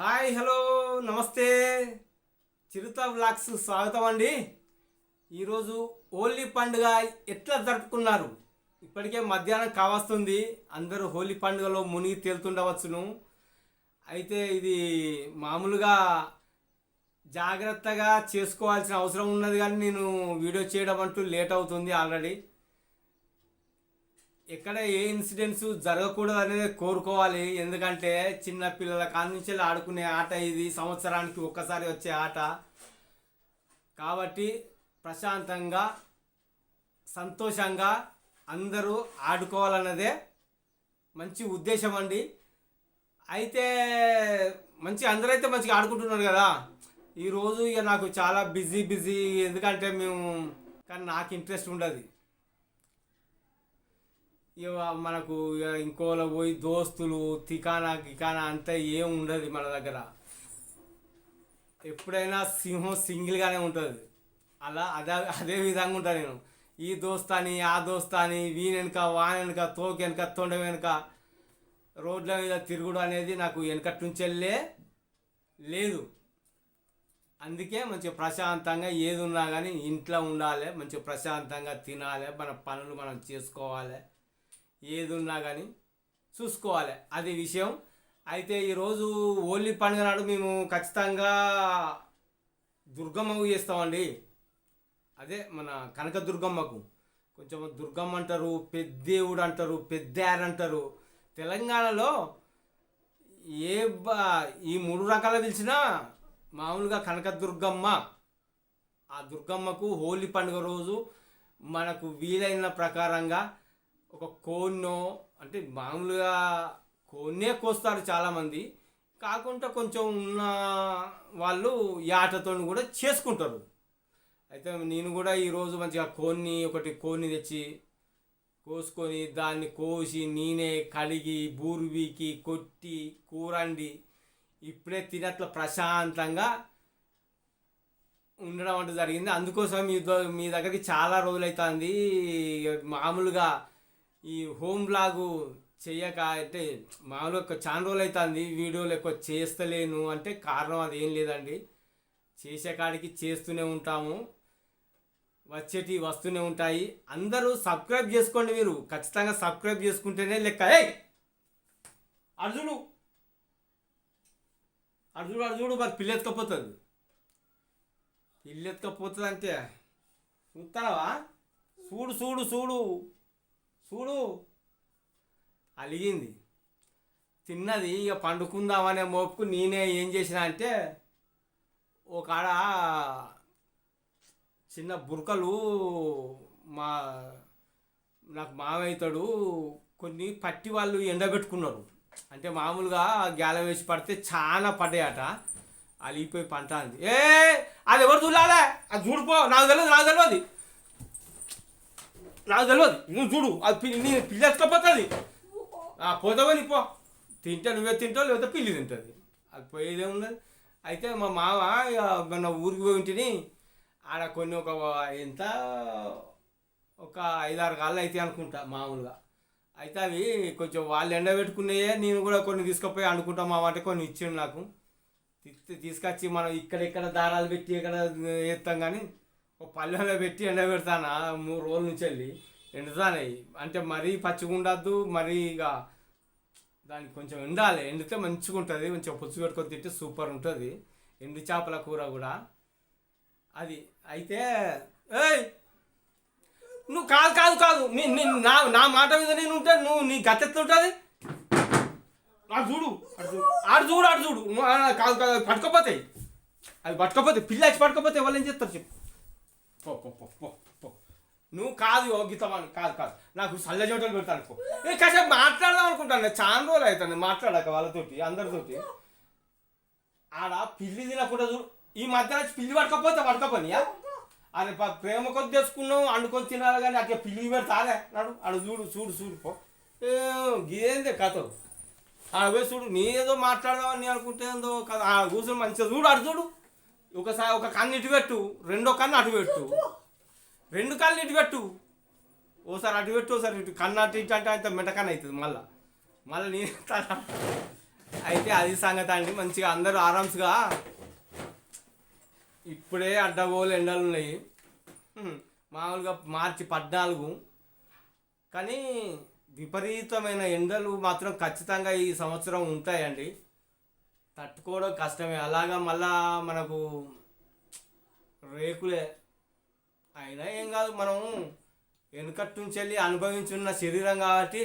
Hi hello నమస్తే. చిరుత blogs స్వాగతం అండి. ఈరోజు హోలీ పండుగ ఎట్లా జరుపుకున్నారు? ఇప్పటికే మధ్యాహ్నం కావస్తుంది. అందరూ హోలీ పండుగలో మునిగి తేలుతుండవచ్చును. అయితే ఇది మామూలుగా జాగ్రత్తగా చేసుకోవాల్సిన అవసరం ఉన్నది కానీ నేను వీడియో చేయడం అంటూ లేట్ అవుతుంది ఆల్రెడీ. ఎక్కడ ఏ ఇన్సిడెంట్స్ జరగకూడదు అనేది కోరుకోవాలి. ఎందుకంటే చిన్న పిల్లల కాడి నుంచి ఆడుకునే ఆట ఇది. సంవత్సరానికి ఒక్కసారి వచ్చే ఆట. కాబట్టి ప్రశాంతంగా సంతోషంగా అందరూ ఆడుకోవాలన్నదే మంచి ఉద్దేశం అండి. అయితే మంచి అందరైతే మంచిగా ఆడుకుంటున్నారు కదా. ఈరోజు ఇక నాకు చాలా బిజీ బిజీ. ఎందుకంటే మేము కానీ నాకు ఇంట్రెస్ట్ ఉండదు. ఇక మనకు ఇక ఇంకోలో పోయి దోస్తులు తికానా గికానా అంతా ఏం ఉండదు మన దగ్గర. ఎప్పుడైనా సింహం సింగిల్గానే ఉంటుంది. అలా అదే అదే విధంగా ఉంటాను నేను. ఈ దోస్తాని ఆ దోస్తాని వీని వెనుక వాని వెనుక తోక వెనుక తొండ వెనుక రోడ్ల మీద తిరుగుడు అనేది నాకు వెనకటి నుంచి వెళ్ళే లేదు. అందుకే మంచిగా ప్రశాంతంగా ఏది ఉన్నా కానీ ఇంట్లో ఉండాలి మంచిగా ప్రశాంతంగా తినాలి మన పనులు మనం చేసుకోవాలి. ఏది ఉన్నా కానీ చూసుకోవాలి. అది విషయం. అయితే ఈరోజు హోలీ పండుగ నాడు మేము ఖచ్చితంగా దుర్గమ్మకు చేస్తామండి. అదే మన కనక దుర్గమ్మకు కొంచెం దుర్గమ్మ అంటారు పెద్దేవుడు అంటారు పెద్దారు అంటారు. తెలంగాణలో ఏ ఈ మూడు రకాల పిలిచినా మామూలుగా కనక దుర్గమ్మ ఆ దుర్గమ్మకు హోలీ పండుగ రోజు మనకు వీలైన ప్రకారంగా ఒక కోన్నో అంటే మామూలుగా కోన్నే కోస్తారు చాలామంది. కాకుండా కొంచెం ఉన్న వాళ్ళు ఈ ఆటతో కూడా చేసుకుంటారు. అయితే నేను కూడా ఈరోజు మంచిగా కోన్ని ఒకటి కోన్ని తెచ్చి కోసుకొని దాన్ని కోసి నేనే కడిగి బూర్వీకి కొట్టి కూరండి. ఇప్పుడే తినట్ల ప్రశాంతంగా ఉండడం అంటే జరిగింది. అందుకోసం మీ మీ దగ్గరికి చాలా రోజులైతుంది. మామూలుగా ఈ హోమ్ బ్లాగు చేయక అంటే మామూలుగా ఒక చాలా రోజులు అవుతుంది వీడియోలు ఎక్కువ చేస్తలేను అంటే కారణం అది ఏం లేదండి. చేసే కాడికి చేస్తూనే ఉంటాము. వచ్చేటి వస్తూనే ఉంటాయి. అందరూ సబ్స్క్రైబ్ చేసుకోండి మీరు. ఖచ్చితంగా సబ్స్క్రైబ్ చేసుకుంటేనే లెక్క. ఏ అర్జుడు అర్జుడు అర్జుడు మరి పిల్ల ఎత్తుకపోతుంది పిల్ల ఎత్తుకపోతుంది అంటే చూస్తావా చూడు చూడు చూడు. చూడు. అలిగింది. తిన్నది ఇక పండుకుందామనే మోపుకు నేనే ఏం చేసిన అంటే ఒక ఆడ చిన్న బురకలు మా నాకు మామవుతాడు కొన్ని పట్టి వాళ్ళు ఎండబెట్టుకున్నారు. అంటే మామూలుగా గ్యాల వేసి పడితే చాలా పడ్డాయట. అలిగిపోయి పంట అంది. ఏ అది ఎవరు చూడాలే అది చూడిపో నాకు తెలియదు నాకు తెలియదు నాకు తెలియదు నువ్వు చూడు. అది పి- నీ పిల్ల ఎత్తుకపోతుంది. పోతావని పో. తింటే నువ్వే తింటావు లేకపోతే పిల్లి తింటుంది. అది పోయేదే ఉన్నది అయితే మా మామ మన ఊరికి పోయి ఉంటిని ఆడ కొన్ని ఒక ఎంత ఒక ఐదారు కాళ్ళు అయితే అనుకుంటా మామూలుగా. అయితే అవి కొంచెం వాళ్ళు ఎండబెట్టుకున్నాయే నేను కూడా కొన్ని తీసుకుపోయి అనుకుంటా మా అంటే కొన్ని ఇచ్చిండు నాకు. తీసుకొచ్చి మనం ఇక్కడ ఇక్కడ దారాలు పెట్టి ఇక్కడ వేస్తాం కానీ ఒక పల్లెలో పెట్టి ఎండబెడతానా మూడు రోజుల నుంచి వెళ్ళి ఎండుతానాయి అంటే మరీ పచ్చిగా ఉండద్దు మరీ ఇక దానికి కొంచెం ఎండాలి. ఎండితే మంచిగా ఉంటుంది. కొంచెం పుచ్చు పెట్టుకొని తింటే సూపర్ ఉంటుంది. ఎండు చేపల కూర కూడా. అది అయితే ఏయ్! నువ్వు కాదు కాదు కాదు. నీ నా నా మాట మీద నేను ఉంటే నువ్వు నీ గతెత్తు ఉంటుంది? ఆడు చూడు ఆడు చూడు. ఆడు చూడు చూడు. నువ్వు కాదు కాదు పట్టుకోపోతాయి. అది పట్టుకోపోతే పిల్ల పట్టుకోపోతే వాళ్ళు ఏం చేస్తారు చెప్పు. పో పో పో పో పో. నువ్వు కాదు యోగితమని కాదు కాదు. నాకు సల్ల చోటలు పెడతాను అనుకో నేను కాసేపు మాట్లాడదాం అనుకుంటాను. చాలా రోజులు అవుతుంది మాట్లాడాక వాళ్ళతోటి అందరితోటి. ఆడ పిల్లి తినకుండా చూడు ఈ మధ్యన పిల్లి పడకపోతే పడకపోనియా అది ప్రేమ కొద్ది తెచ్చుకున్నావు వండుకొని తినాలి కానీ అట్లా పిల్లి పెడతానే. నాడు అడు చూడు చూడు చూడు పో. ఏ, గేందే కథలు ఆడ పోయి చూడు నీ ఏదో మాట్లాడదామని అనుకుంటే ఏందో కదా ఆ కూర్చొని మంచిగా చూడు అడు చూడు. ఒకసారి ఒక కన్ను ఇటు పెట్టు రెండో కన్ను అటు పెట్టు. రెండు కళ్ళు ఇటు పెట్టు. ఓసారి అటు పెట్టు ఓసారి ఇటు. కన్ను అటు ఇటు అంటే అంత మెటకన్ అవుతుంది మళ్ళా. మళ్ళీ నేను అయితే అది సంగతి అండి మంచిగా అందరూ ఆరామ్స్గా ఇప్పుడే అడ్డగోలు ఎండలు ఉన్నాయి. మామూలుగా మార్చి పద్నాలుగు. కానీ విపరీతమైన ఎండలు మాత్రం ఖచ్చితంగా ఈ సంవత్సరం ఉంటాయండి. తట్టుకోవడం కష్టమే. అలాగా మళ్ళా మనకు రేకులే. అయినా ఏం కాదు మనం వెనుకట్టు నుంచి వెళ్ళి అనుభవించున్న శరీరం కాబట్టి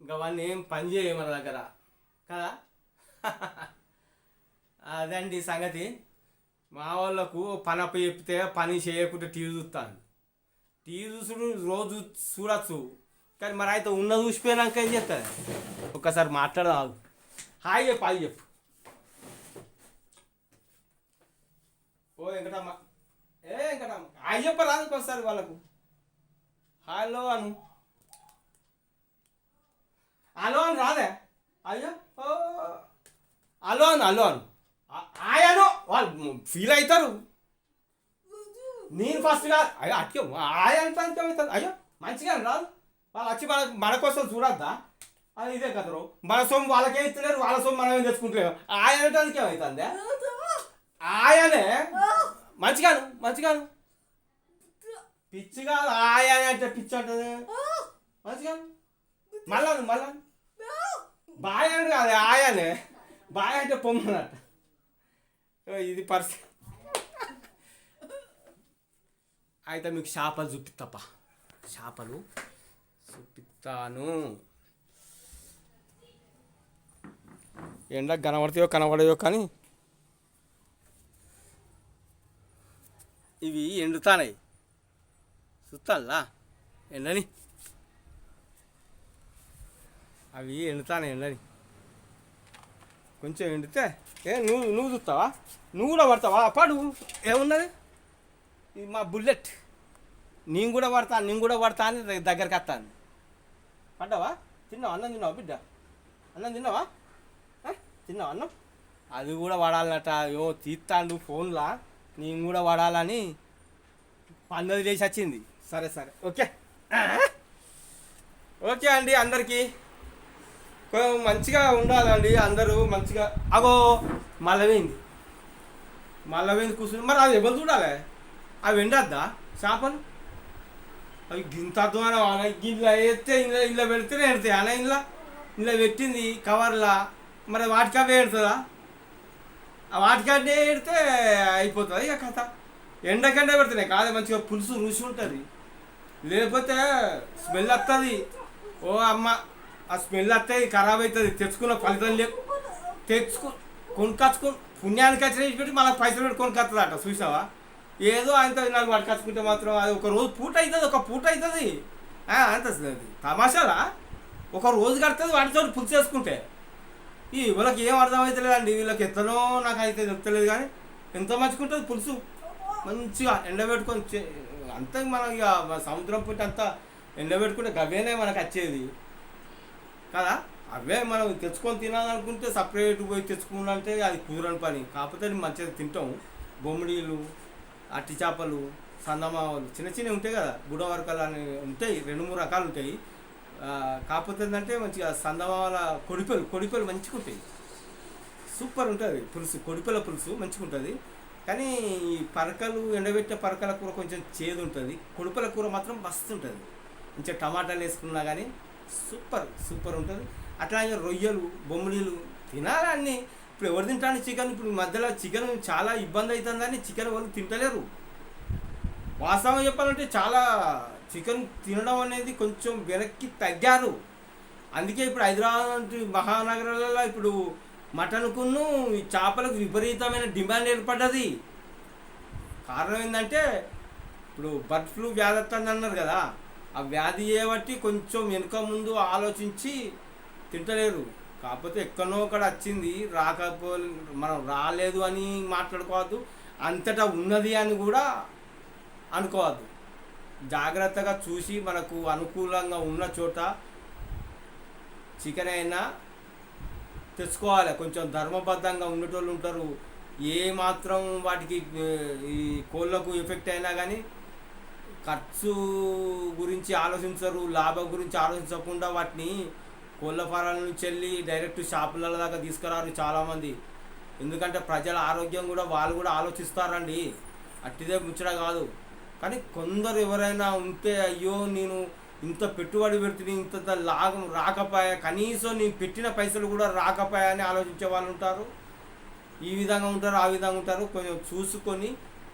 ఇంకా అవన్నీ ఏం పని చేయ మన దగ్గర. కదా? అదండి సంగతి. మా వాళ్ళకు పని అప్పు చెప్తే పని చేయకుండా టీవీ చూస్తాను టీవీ చూసుడు రోజు చూడొచ్చు. కానీ మరి అయితే ఉన్న చూసిపోయినాక ఏం చేస్తారు ఒక్కసారి మాట్లాడదాం హాయ్ చెప్పు హాయ్ చెప్పు. ఓ వెంకటమ్మ. ఏ వెంకటమ్మ. అయ్యప్ప రాదుకొస్తారు వాళ్ళకు. హలో అను. హలో అని రాదే. అయ్యో ఓ. హలో అను హలో అను. ఆయను వాళ్ళు ఫీల్ అవుతారు. నేను ఫస్ట్గా అయ్యో అట్కే ఆయ అవుతుంది అయ్యో మంచిగా రాదు. వాళ్ళు వచ్చి మన మన కోసం చూడద్దా? అది ఇదే కదరు మన సొమ్ము వాళ్ళకే ఇస్తున్నారు వాళ్ళ సొమ్ము మనమే ఏం తెచ్చుకుంటలేము. ఆయన అంటే ఆయనే. మంచిగాను మంచిగాను పిచ్చిగా ఆయన అంటే పిచ్చి అంటది. మంచిగాను మళ్ళా మళ్ళా బాయ్ అంటే కాదు ఆయనే. బాయ్ అంటే పొమ్మనట్ట ఓ, ఇది పరిస్థితి. అయితే మీకు చేపలు చూపిస్తాప చేపలు చూపిస్తాను ఎండ కనబడతాయో కనబడయో కానీ ఇవి ఎండుతానాయి. చూస్తానులా ఎండని? అవి ఎండుతానాయి ఎండని. కొంచెం ఎండితే ఏ నువ్వు నువ్వు చూస్తావా నువ్వు కూడా పడతావా? పడు. ఏమున్నది? ఇది మా బుల్లెట్. నేను కూడా పడతా నేను కూడా పడతా అని దగ్గరికి వస్తాను పడ్డావా? తిన్నావా? అన్నం తిన్నావా బిడ్డ? అన్నం తిన్నావా? తిన్నావు తిన్నావా అన్నం? అది కూడా వాడాలన్నట అయ్యో తీస్తాడు ఫోన్లా. నేను కూడా వాడాలని పన్నది చేసి వచ్చింది. సరే సరే. ఓకే. ఓకే అండి అందరికీ. మంచిగా ఉండాలండి అందరూ మంచిగా. అగో మల్లవేంది. మల్లవేంది కూర్చుని మరి అది ఎవరు చూడాలి? అవి ఎండద్దా చేపలు? అవి గింత ద్వారా ఇంట్లో వేస్తే ఇంట్లో ఇంట్లో పెడితేనే ఎడతాయి. అలా ఇంట్లో ఇంట్లో పెట్టింది కవర్లా. మరి వాటికి అవే ఎడుతుందా? వాటికంటే ఎడితే అయిపోతుంది. ఇక కథ. ఎండకంటే పెడుతున్నాయి. కాదు మంచిగా పులుసు రుచి ఉంటుంది. లేకపోతే స్మెల్ వస్తుంది ఓ అమ్మ ఆ స్మెల్ వస్తే ఖరాబ్ అవుతుంది తెచ్చుకున్న ఫలితం లేవు తెచ్చుకు కొనుకొచ్చుకు పుణ్యానికి వచ్చిన పెట్టి మళ్ళీ పైసలు పెట్టి కొనుకొస్తుంది అట చూసావా ఏదో ఆయనతో నాకు పట్టుకొచ్చుకుంటే మాత్రం అది ఒక రోజు పూట అవుతుంది ఒక పూట అవుతుంది అంత అది తమాషాలా? ఒక రోజు కడుతుంది వాటితో పులుసు వేసుకుంటే ఈ వీళ్ళకి ఏం అర్థమవుతలేదండి వీళ్ళకి ఎత్తనో నాకు అయితే చెప్తలేదు కానీ ఎంత మంచుకుంటుంది పులుసు. మంచిగా ఎండబెట్టుకొని చే- అంతా మనం ఇక సముద్రం పుట్టి అంతా ఎండబెట్టుకుంటే గవేనే మనకు వచ్చేది. కదా? అవే మనం తెచ్చుకొని తినాలనుకుంటే సపరేట్ పోయి తెచ్చుకున్నంటే అది కుదరని పని. కాకపోతే మంచిగా తింటాం. బొమ్మిడీలు అట్టి చేపలు సందమావలు చిన్న చిన్నవి ఉంటాయి కదా. గుడవరకలు అని ఉంటాయి. రెండు మూడు రకాలు ఉంటాయి. కాకపోతే ఏంటంటే మంచిగా సందమావల కొడిపెలు కొడిపెలు మంచిగా ఉంటాయి సూపర్ ఉంటుంది పులుసు కొడిపెల పులుసు మంచిగా ఉంటుంది కానీ ఈ పరకలు ఎండబెట్టే పరకల కూర కొంచెం చేదు ఉంటుంది కొడుపుల కూర మాత్రం మస్తు ఉంటుంది మంచిగా టమాటాలు వేసుకున్నా కానీ సూపర్ సూపర్ ఉంటుంది. అట్లాగే రొయ్యలు బొమ్మిడీలు తినాలి అన్ని? ఇప్పుడు ఎవరు తింటాను చికెన్? ఇప్పుడు మధ్యలో చికెన్ చాలా ఇబ్బంది అవుతుందని చికెన్ వాళ్ళు తింటలేరు. వాస్తవం చెప్పాలంటే చాలా చికెన్ తినడం అనేది కొంచెం వెనక్కి తగ్గారు. అందుకే ఇప్పుడు హైదరాబాద్ మహానగరాలలో ఇప్పుడు మటన్కును ఈ చేపలకు విపరీతమైన డిమాండ్ ఏర్పడ్డది. కారణం ఏంటంటే ఇప్పుడు బర్డ్ ఫ్లూ వ్యాధి వస్తుంది అన్నారు కదా ఆ వ్యాధి చేయబట్టి కొంచెం వెనుక ముందు ఆలోచించి తింటలేరు. కాకపోతే ఎక్కడో ఒకటి వచ్చింది రాకపో మనం రాలేదు అని మాట్లాడుకోవద్దు అంతటా ఉన్నది అని కూడా అనుకోవద్దు. జాగ్రత్తగా చూసి మనకు అనుకూలంగా ఉన్న చోట చికెన్ అయినా తెచ్చుకోవాలి. కొంచెం ధర్మబద్ధంగా ఉండేటోళ్ళు ఉంటారు. ఏ మాత్రం వాటికి ఈ కోళ్ళకు ఎఫెక్ట్ అయినా కానీ ఖర్చు గురించి ఆలోచించరు లాభం గురించి ఆలోచించకుండా వాటిని కోళ్ళ ఫారాల నుంచి వెళ్ళి డైరెక్ట్ షాపుల దాకా తీసుకురారు చాలామంది. ఎందుకంటే ప్రజల ఆరోగ్యం కూడా వాళ్ళు కూడా ఆలోచిస్తారండి. అట్టిదే ముచ్చట కాదు. కానీ కొందరు ఎవరైనా ఉంటే అయ్యో నేను ఇంత పెట్టుబడి పెడితే ఇంత లాభం రాకపోయా కనీసం నేను పెట్టిన పైసలు కూడా రాకపోయా అని ఆలోచించే వాళ్ళు ఉంటారు. ఈ విధంగా ఉంటారు ఆ విధంగా ఉంటారు. కొంచెం చూసుకొని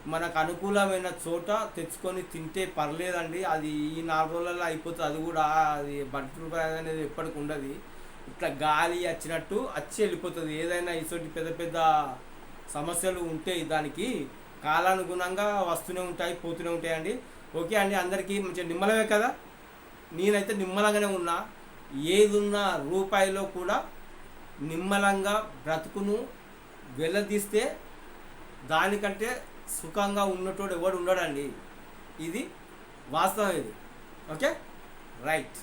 మనకు అనుకూలమైన చోట తెచ్చుకొని తింటే పర్లేదండి. అది ఈ నాలుగు రోజులలో అయిపోతుంది. అది కూడా అది బట్టలు అనేది ఎప్పటికి ఉండదు. ఇట్లా గాలి వచ్చినట్టు వచ్చి వెళ్ళిపోతుంది. ఏదైనా ఇటువంటి పెద్ద పెద్ద సమస్యలు ఉంటే దానికి కాలానుగుణంగా వస్తూనే ఉంటాయి పోతూనే ఉంటాయండి. ఓకే అండి అందరికీ మంచిగా నిమ్మలమే కదా? నేనైతే నిమ్మలంగానే ఉన్నా. ఏదున్న రూపాయిలో కూడా నిమ్మలంగా బ్రతుకును వెళ్ళదీస్తే దానికంటే సుఖంగా ఉన్నటోడు ఎవడు ఉండడండి. ఇది వాస్తవం ఇది. ఓకే? రైట్.